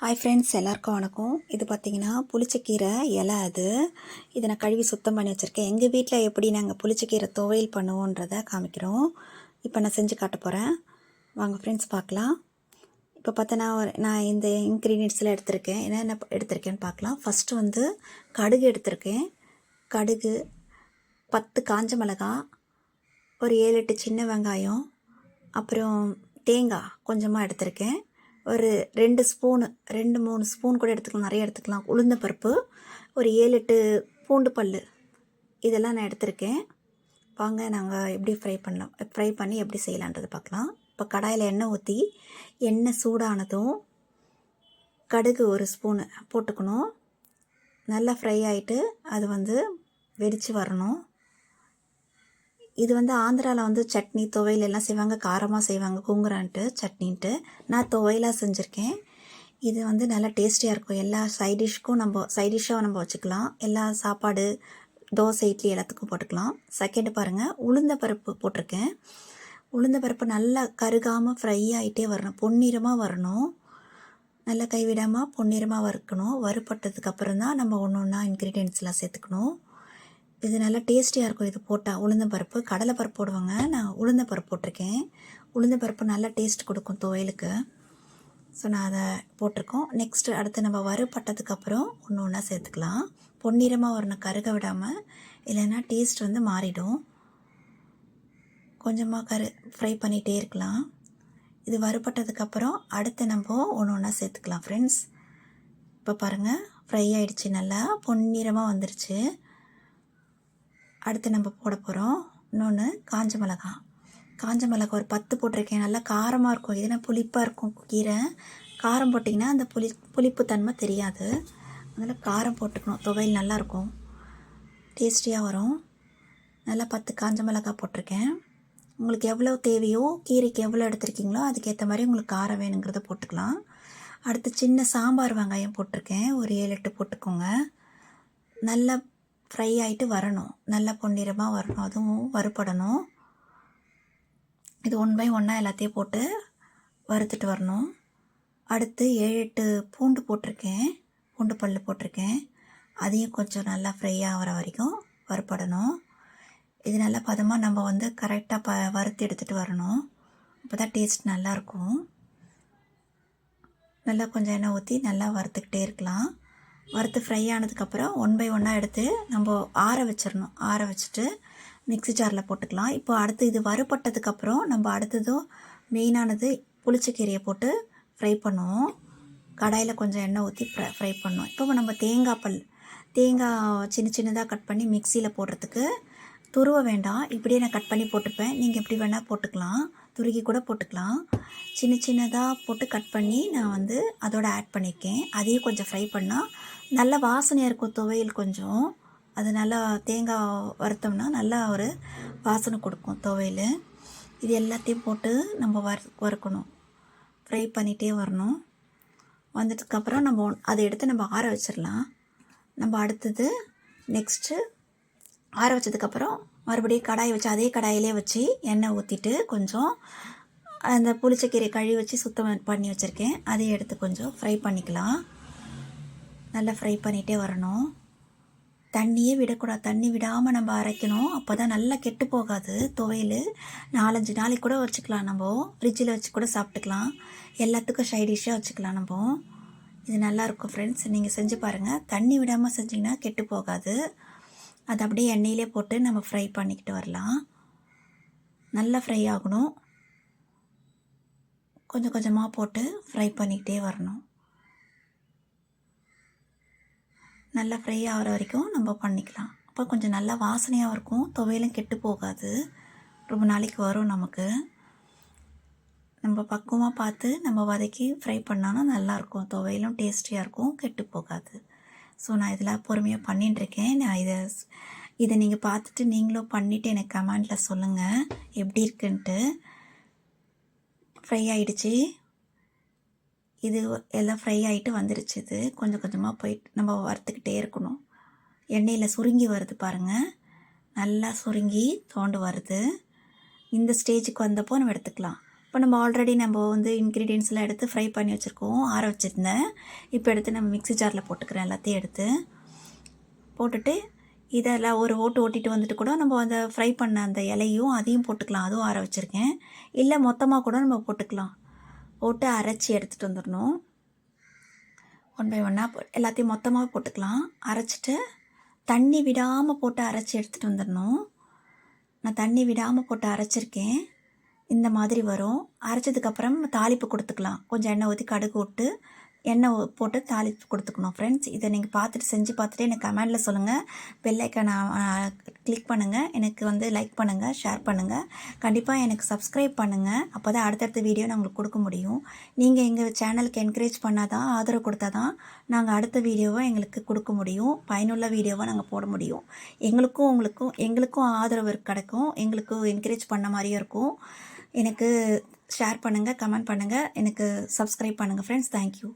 Hi friends எல்லாருக்கும் வணக்கம். இது பார்த்தீங்கன்னா புளிச்சக்கீரை இலை அது. இதை நான் கழுவி சுத்தம் பண்ணி வச்சுருக்கேன். எங்கள் வீட்டில் எப்படி நாங்கள் புளிச்சக்கீரை துவையல் பண்ணுவோன்றதை காமிக்கிறோம். இப்போ நான் செஞ்சு காட்ட போகிறேன் வாங்க ஃப்ரெண்ட்ஸ் பார்க்கலாம். இப்போ பார்த்தா நான் ஒரு- நான் இந்த இன்க்ரீடியன்ட்ஸ்லாம் எடுத்திருக்கேன். என்னென்ன எடுத்திருக்கேன்னு பார்க்கலாம். ஃபஸ்ட்டு வந்து கடுகு எடுத்திருக்கேன். கடுகு பத்து காஞ்ச மிளகாய் ஒரு ஏழு எட்டு சின்ன வெங்காயம் அப்புறம் தேங்காய் கொஞ்சமாக எடுத்திருக்கேன். ஒரு ரெண்டு ஸ்பூனு ரெண்டு மூணு ஸ்பூன் கூட எடுத்துக்கலாம். நிறைய எடுத்துக்கலாம். உளுந்த பருப்பு ஒரு ஏழு எட்டு பூண்டு பல் இதெல்லாம் நான் எடுத்திருக்கேன். வாங்க நாங்கள் எப்படி ஃப்ரை பண்ணலாம்? ஃப்ரை பண்ணி எப்படி செய்யலான்றது பார்க்கலாம். இப்போ கடாயில் எண்ணெய் ஊற்றி எண்ணெய் சூடானதும் கடுகு ஒரு ஸ்பூனு போட்டுக்கணும். நல்லா ஃப்ரை ஆகிட்டு அது வந்து வெடித்து வரணும். இது வந்து ஆந்திராவில் வந்து சட்னி துவையல் எல்லாம் செய்வாங்க. காரமாக செய்வாங்க. குங்குரான்ட்டு சட்னின்ட்டு. நான் துவையலாக செஞ்சுருக்கேன். இது வந்து நல்லா டேஸ்டியாக இருக்கும். எல்லா சைடிஷ்க்கும் நம்ம சைடிஷ்ஷாக நம்ம வச்சுக்கலாம். எல்லா சாப்பாடு தோசை இட்லி எல்லாத்துக்கும் போட்டுக்கலாம். செகண்ட் பாருங்கள் உளுந்த பருப்பு போட்டிருக்கேன். உளுந்த பருப்பு நல்லா கருகாமல் ஃப்ரை ஆகிட்டே வரணும். பொன்னிறமாக வரணும். நல்லா கைவிடாமல் பொன்னிறமாக வறுக்கணும். வறுப்பட்டதுக்கப்புறம் தான் நம்ம ஒன்று ஒன்றா இன்க்ரீடியன்ஸ்லாம் சேர்த்துக்கணும். இது நல்லா டேஸ்டியாக இருக்கும். இது போட்டால் உளுந்தம் பருப்பு. கடலை பருப்பு போடுவாங்க. நான் உளுந்த பருப்பு போட்டிருக்கேன். உளுந்த பருப்பு நல்லா டேஸ்ட் கொடுக்கும் துவையலுக்கு. ஸோ நான் அதை போட்டிருக்கோம். நெக்ஸ்ட்டு அடுத்து நம்ம வறுப்பட்டதுக்கப்புறம் ஒன்று ஒன்றா சேர்த்துக்கலாம். பொன்னிறமாக வரணும். கருக விடாமல் இல்லைன்னா டேஸ்ட் வந்து மாறிடும். கொஞ்சமாக கரு ஃப்ரை பண்ணிகிட்டே இருக்கலாம். இது வறுபட்டதுக்கப்புறம் அடுத்து நம்ம ஒன்று ஒன்றா சேர்த்துக்கலாம் ஃப்ரெண்ட்ஸ் இப்போ பாருங்கள் ஃப்ரை ஆகிடுச்சி நல்லா. பொன்னிறமாக வந்துருச்சு. அடுத்து நம்ம போட போகிறோம் இன்னொன்று காஞ்ச மிளகா. காஞ்ச மிளகா ஒரு பத்து போட்டிருக்கேன். நல்லா காரமாக இருக்கும். எதுனா புளிப்பாக இருக்கும் கீரை. காரம் போட்டிங்கன்னா அந்த புளி புளிப்பு தன்மை தெரியாது. அதனால் காரம் போட்டுக்கணும். துவையல் நல்லாயிருக்கும் டேஸ்டியாக வரும். நல்லா பத்து காஞ்ச மிளகா போட்டிருக்கேன். உங்களுக்கு எவ்வளோ தேவையோ கீரைக்கு எவ்வளோ எடுத்துருக்கீங்களோ அதுக்கேற்ற மாதிரி உங்களுக்கு காரம் வேணுங்கிறத போட்டுக்கலாம். அடுத்து சின்ன சாம்பார் வெங்காயம் போட்டிருக்கேன். ஒரு ஏழு எட்டு போட்டுக்கோங்க. நல்லா ஃப்ரை ஆகிட்டு வரணும். நல்லா பொன்னிறமாக வரணும். அதுவும் வறுப்படணும் இது ஒன் பை ஒன்னாக எல்லாத்தையும் போட்டு வறுத்துட்டு வரணும். அடுத்து ஏழு எட்டு பூண்டு போட்டிருக்கேன். பூண்டு பல் போட்டிருக்கேன். அதையும் கொஞ்சம் நல்லா ஃப்ரை ஆகிற வரைக்கும் வறுப்படணும் இது நல்லா பதமாக நம்ம வந்து கரெக்டாக ப வறுத்து எடுத்துகிட்டு வரணும். அப்போ தான் டேஸ்ட் நல்லாயிருக்கும் நல்லா கொஞ்சம் எண்ணெய் ஊற்றி நல்லா வறுத்துக்கிட்டே இருக்கலாம். வறுத்து ஃப்ரை ஆனதுக்கப்புறம் ஒன் பை ஒன்னாக எடுத்து நம்ம ஆற வச்சிடணும் ஆற வச்சுட்டு மிக்ஸி ஜாரில் போட்டுக்கலாம். இப்போ அடுத்து இது வறுபட்டதுக்கப்புறம் நம்ம அடுத்ததும் மெயினானது புளிச்சக்கீரையை போட்டு ஃப்ரை பண்ணுவோம். கடாயில் கொஞ்சம் எண்ணெய் ஊற்றி ஃப்ரை ஃப்ரை பண்ணுவோம். இப்போ நம்ம தேங்காய் பல் தேங்காய் சின்ன சின்னதாக கட் பண்ணி மிக்சியில் போடுறதுக்கு துருவ வேண்டாம். இப்படியே நான் கட் பண்ணி போட்டுப்பேன். நீங்கள் எப்படி வேணால் போட்டுக்கலாம். துருகி கூட போட்டுக்கலாம். சின்ன சின்னதாக போட்டு கட் பண்ணி நான் வந்து அதோட ஆட் பண்ணியிருக்கேன் அதையும் கொஞ்சம் ஃப்ரை பண்ணால் நல்ல வாசனையாக இருக்கும் துவையல் கொஞ்சம். அது நல்லா தேங்காய் வறுத்தோம்னா நல்லா ஒரு வாசனை கொடுக்கும் துவையல். இது எல்லாத்தையும் போட்டு நம்ம வறு வறுக்கணும். ஃப்ரை பண்ணிகிட்டே வரணும். வந்ததுக்கப்புறம் நம்ம ஒன்- அதை எடுத்து நம்ம ஆற வச்சிடலாம். நம்ம அடுத்தது நெக்ஸ்ட்டு ஆற வச்சதுக்கப்புறம் மறுபடியும் கடாய் வச்சு அதே கடாயிலே வச்சு எண்ணெய் ஊற்றிட்டு கொஞ்சம் அந்த புளிச்சக்கீரை கழுவி வச்சு சுத்தம் பண்ணி வச்சுருக்கேன். அதை எடுத்து கொஞ்சம் ஃப்ரை பண்ணிக்கலாம். நல்லா ஃப்ரை பண்ணிகிட்டே வரணும். தண்ணியே விடக்கூடாது. தண்ணி விடாமல் நம்ம அரைக்கணும். அப்போ தான் நல்லா கெட்டு போகாது. துவையல். நாலஞ்சு நாளைக்கு கூட வச்சுக்கலாம் நம்ம. ஃப்ரிட்ஜில் வச்சு கூட சாப்பிட்டுக்கலாம். எல்லாத்துக்கும் சைடிஷ்ஷாக வச்சுக்கலாம் நம்ம. இது நல்லாயிருக்கும் ஃப்ரெண்ட்ஸ் நீங்கள் செஞ்சு பாருங்கள் தண்ணி விடாமல் செஞ்சிங்கன்னா கெட்டு போகாது. அது அப்படியே எண்ணெயிலே போட்டு நம்ம ஃப்ரை பண்ணிக்கிட்டு வரலாம். நல்லா ஃப்ரை ஆகணும். கொஞ்சம் கொஞ்சமாக போட்டு ஃப்ரை பண்ணிக்கிட்டே வரணும். நல்லா ஃப்ரை ஆகிற வரைக்கும் நம்ம பண்ணிக்கலாம். அப்போ கொஞ்சம் நல்லா வாசனையாகவும் இருக்கும். துவையலும் கெட்டு போகாது. ரொம்ப நாளைக்கு வரும் நமக்கு. நம்ம பக்குவமாக பார்த்து நம்ம வதக்கி ஃப்ரை பண்ணோன்னா நல்லாயிருக்கும் துவையலும் டேஸ்டியாக இருக்கும். கெட்டு போகாது. ஸோ நான் இதில் பொறுமையாக பண்ணிட்டுருக்கேன் நான் இதை இதை நீங்கள் பார்த்துட்டு நீங்களும் பண்ணிவிட்டு எனக்கு கமெண்டில் சொல்லுங்கள் எப்படி இருக்குன்ட்டு. ஃப்ரை ஆகிடுச்சி இது எல்லாம் ஃப்ரை ஆகிட்டு வந்துருச்சு இது. கொஞ்சம் கொஞ்சமாக போயிட்டு நம்ம வறுத்துக்கிட்டே இருக்கணும். எண்ணெயில் சுருங்கி வருது பாருங்கள் நல்லா சுருங்கி தோண்டு வருது. இந்த ஸ்டேஜுக்கு வந்தப்போ நம்ம எடுத்துக்கலாம். இப்போ நம்ம ஆல்ரெடி நம்ம வந்து இன்க்ரீடியன்ஸ்லாம் எடுத்து ஃப்ரை பண்ணி வச்சுருக்கோம். ஆற வச்சுருந்தேன். இப்போ எடுத்து நம்ம மிக்ஸி ஜாரில் போட்டுக்கிறேன் எல்லாத்தையும் எடுத்து. போட்டுட்டு இதெல்லாம் ஒரு ஓட்டு ஓட்டிட்டு வந்துட்டு கூட நம்ம அந்த ஃப்ரை பண்ண அந்த இலையும் அதையும் போட்டுக்கலாம். அதுவும் ஆற வச்சுருக்கேன். இல்லை மொத்தமாக கூட நம்ம போட்டுக்கலாம். போட்டு அரைச்சி எடுத்துகிட்டு வந்துடணும். ஒன் பை ஒன்னாக எல்லாத்தையும் மொத்தமாக போட்டுக்கலாம். அரைச்சிட்டு தண்ணி விடாமல் போட்டு அரைச்சி எடுத்துகிட்டு வந்துடணும். நான் தண்ணி விடாமல் போட்டு அரைச்சிருக்கேன். இந்த மாதிரி வரும். அரைச்சதுக்கப்புறம் தாளிப்பு கொடுத்துக்கலாம். கொஞ்சம் எண்ணெய் ஊற்றி கடுகு விட்டு எண்ணெய் ஊ- போட்டு தாளிப்பு கொடுத்துக்கணும் ஃப்ரெண்ட்ஸ் இதை நீங்கள் பார்த்துட்டு செஞ்சு பார்த்துட்டு எனக்கு கமெண்டில் சொல்லுங்கள் பெல்லைக்கான கிளிக் பண்ணுங்கள் எனக்கு வந்து லைக் பண்ணுங்கள் ஷேர் பண்ணுங்கள் கண்டிப்பாக எனக்கு சப்ஸ்கிரைப் பண்ணுங்கள் அப்போ தான் அடுத்தடுத்த வீடியோ நான் உங்களுக்கு கொடுக்க முடியும். நீங்கள் எங்கள் சேனலுக்கு என்கரேஜ் பண்ணால் தான் ஆதரவு கொடுத்தா தான் நாங்கள் அடுத்த வீடியோவை எங்களுக்கு கொடுக்க முடியும். பயனுள்ள வீடியோவை நாங்கள் போட முடியும். எங்களுக்கும் உங்களுக்கும் எங்களுக்கும் ஆதரவு கிடைக்கும். எங்களுக்கும் என்கரேஜ் பண்ண மாதிரியும் இருக்கும். எனக்கு ஷேர் பண்ணுங்கள் கமெண்ட் பண்ணுங்கள் எனக்கு சப்ஸ்கிரைப் பண்ணுங்கள் ஃப்ரெண்ட்ஸ் தேங்க்யூ